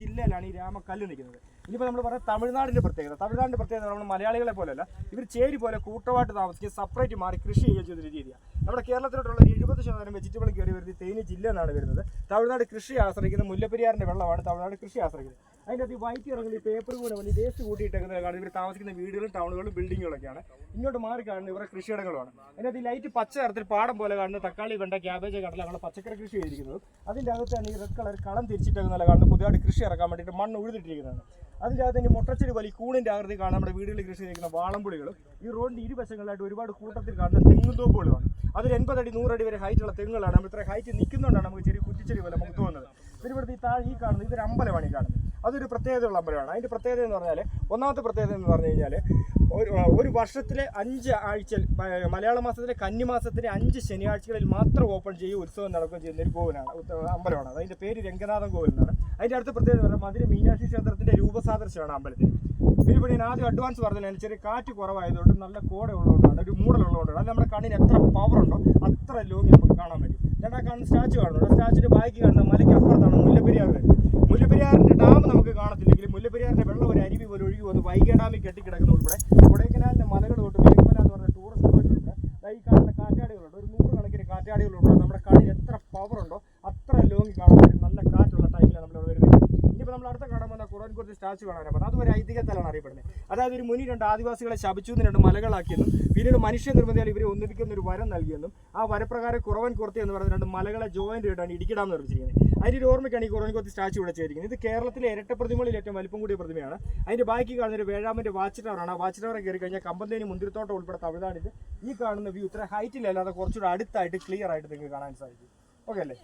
ജില്ലയിലാണ് ഈ രാമക്കല്ല് നിൽക്കുന്നത്. ഇനിയിപ്പോൾ നമ്മൾ പറയാം തമിഴ്നാടിന്റെ പ്രത്യേകത. തമിഴ്നാടിന്റെ പ്രത്യേകത നമ്മൾ മലയാളികളെ പോലെയല്ല ഇവർ ചേരി പോലെ കൂട്ടമായിട്ട് താമസിക്കുക സെപ്പറേറ്റ് മാറി കൃഷി ചെയ്യുക ചെയ്തൊരു രീതിയാണ് നമ്മുടെ കേരളത്തിലോട്ടുള്ള എഴുപത് ശതമാനം വെജിറ്റബിൾ കയറി വരുന്നത് തേനി ജില്ല എന്നാണ് വരുന്നത്. തമിഴ്നാട് കൃഷി ആശ്രയിക്കുന്ന മുല്ലപ്പെരിയാറിന്റെ വെള്ളമാണ് തമിഴ്നാട് കൃഷി ആശ്രയിക്കുന്നത്. അതിന്റെ അകത്ത് വൈറ്റ് ഇറങ്ങുന്ന ഈ പേപ്പർ കൂടെ വലിയ വേസ്റ്റ് കൂട്ടിയിട്ടേക്കുന്നത് കാണുന്നത് ഇവർ താമസിക്കുന്ന വീടുകളും ടൗണുകളും ബിൽഡിങ്ങുകളൊക്കെയാണ് ഇങ്ങോട്ട് മാറി കാണുന്നത് ഇവരുടെ കൃഷിയിടങ്ങളാണ് അതിന്റെ അത് ലൈറ്റ് പച്ച നിറത്തിൽ പാടം പോലെ കാണുന്ന തക്കാളി വെണ്ട ക്യാബേജ് കടല അങ്ങനെ പച്ചക്കറി കൃഷി ചെയ്തിരിക്കുന്നത് അതിന്റെ അകത്താണ് ഈ റെഡ് കളർ കളം തിരിച്ചിട്ടേക്കുന്ന കാണുന്നത് പുതിയതായിട്ട് കൃഷി ഇറക്കാൻ വേണ്ടിയിട്ട് മണ്ണ് ഉഴുതിട്ടിരിക്കുന്നതാണ്. അതിന്റെ അകത്ത് ഇനി മുട്ടച്ചെടി വലി കൂണിന്റെ ആകൃതി കാണാൻ നമ്മുടെ വീടുകളിൽ കൃഷി ചെയ്തിരിക്കുന്ന വാളമ്പുളികളും. ഈ റോഡിന്റെ ഇരുവശങ്ങളിലായിട്ട് ഒരുപാട് കൂട്ടത്തിൽ കാണുന്ന തെങ്ങും തോപ്പുകളുമാണ് അതിൽ എൺപതടി നൂറടി വരെ ഹൈറ്റുള്ള തെങ്ങുകളാണ്. നമ്മൾ ഇത്ര ഹൈറ്റ് നിൽക്കുന്നതുകൊണ്ടാണ് നമുക്ക് ചെറിയ കുറ്റിച്ചെടി പോലെ നമുക്ക് തോന്നുന്നത്. പിന്നെ ഇവിടുത്തെ ഈ താഴെ ഈ കാണുന്നത് ഇതൊരു അമ്പലമാണ് ഈ കാണുന്നത്. അതൊരു പ്രത്യേകതയുള്ള അമ്പലമാണ്. അതിന്റെ പ്രത്യേകത എന്ന് പറഞ്ഞാൽ ഒന്നാമത്തെ പ്രത്യേകത എന്ന് പറഞ്ഞു കഴിഞ്ഞാൽ ഒരു ഒരു വർഷത്തിലെ അഞ്ച് ആഴ്ച മലയാള മാസത്തിലെ കന്നിമാസത്തിലെ അഞ്ച് ശനിയാഴ്ചകളിൽ മാത്രം ഓപ്പൺ ചെയ്യും ഉത്സവം നടക്കുകയും ചെയ്യുന്ന ഒരു കോവിലാണ് അമ്പലമാണ്. അത് അതിന്റെ പേര് രംഗനാഥൻ കോവിൽ എന്നാണ്. അതിന്റെ അടുത്ത പ്രത്യേകത പറഞ്ഞാൽ മധുര മീനാക്ഷി ക്ഷേത്രത്തിന്റെ രൂപസാദൃശ്യമാണ് അമ്പലത്തിൽ പിന്നെ ഞാൻ ആദ്യം അഡ്വാൻസ് പറഞ്ഞില്ല ചെറിയ കാറ്റ് കുറവായതുകൊണ്ട് നല്ല കോട ഉള്ളതുകൊണ്ടാണ് ഒരു മൂടലുള്ളതുകൊണ്ടാണ്. അത് നമ്മുടെ കണ്ണിന് എത്ര പവർ ഉണ്ടോ അത്ര ലോങ്ങി നമുക്ക് കാണാൻ പറ്റും. രണ്ടാ കാണുന്ന സ്റ്റാച്ചു കാണുന്നുണ്ട്. സ്റ്റാച്ചുവിന്റെ ബാക്കി കാണുന്ന മലയ്ക്ക് അപ്പുറത്താണ് മുല്ലപ്പെരിയാർ പോലെ ഒഴുകി വന്ന് വൈഗ ഡാമിൽ കെട്ടിക്കിടക്കുന്ന ഉൾപ്പെടെ കൊടൈക്കനാലിന്റെ മലകൾ തൊട്ട് മേഘമല എന്ന് പറഞ്ഞ ടൂറിസ്റ്റ് പോയിട്ടുണ്ട് ഈ കാണുന്ന കാറ്റാടികളുണ്ട്. ഒരു നൂറ് കണക്കിന് കാറ്റാടികൾ ഉൾപ്പെടെ നമ്മുടെ കണ്ണിന് എത്ര പവറുണ്ടോ അത്ര ലോങ്ങി കാണാൻ പറ്റും നല്ല കാറ്റുള്ള ടൈമിലാണ് നമ്മൾ ഇവിടെ വരുന്നത് ഇനിയിപ്പോൾ നമ്മൾ അടുത്ത കുറച്ച് സ്റ്റാച്ചു കാണാനാണ്. പറഞ്ഞത് അതും ഒരു ഐതിഹ്യത്തലാണ് അറിയപ്പെടുന്നത്. അതായത് ഒരു മുനി രണ്ട് ആദിവാസികളെ ശപിച്ചു എന്ന് രണ്ട് മലകളാക്കിയെന്നും പിന്നീട് മനുഷ്യ നിർമ്മിതിയാൽ ഇവരെ ഒന്നിപ്പിക്കുന്ന ഒരു വരം നൽകിയെന്നും ആ വരപ്രകാരം കുറവൻ കുർത്തി എന്ന് പറയുന്ന രണ്ട് മലകളെ ജോയിന്റ് ആയിട്ടാണ് ഇടിക്കിടാൻ നിർമ്മിച്ചിരിക്കുന്നത്. അതിന്റെ ഒരു ഓർമ്മയ്ക്കാണ് ഈ കുറവൻ കുറത്തി സ്റ്റാച്ചു ഇവിടെ ചെയ്തിരിക്കുന്നത്. ഇത് കേരളത്തിലെ ഇരട്ട പ്രതിമകളിൽ ഏറ്റവും വലിപ്പം കൂടിയ പ്രതിമയാണ്. അതിന്റെ ബാക്കി കാണുന്ന ഒരു വേഴാമന്റെ വാച്ച് ടവറാണ്. ആ വാച്ച് ടവറെ കയറി കഴിഞ്ഞാൽ കമ്പന്തേനി മുന്തിരിത്തോട്ടം ഉൾപ്പെടെ തമിഴ്നാടിന്റെ ഈ കാണുന്ന വ്യൂ ഇത്ര ഹൈറ്റിലല്ലാതെ കുറച്ചുകൂടെ അടുത്തായിട്ട് ക്ലിയർ ആയിട്ട് നിങ്ങൾക്ക് കാണാൻ സാധിക്കും. ഓക്കെ അല്ലേ?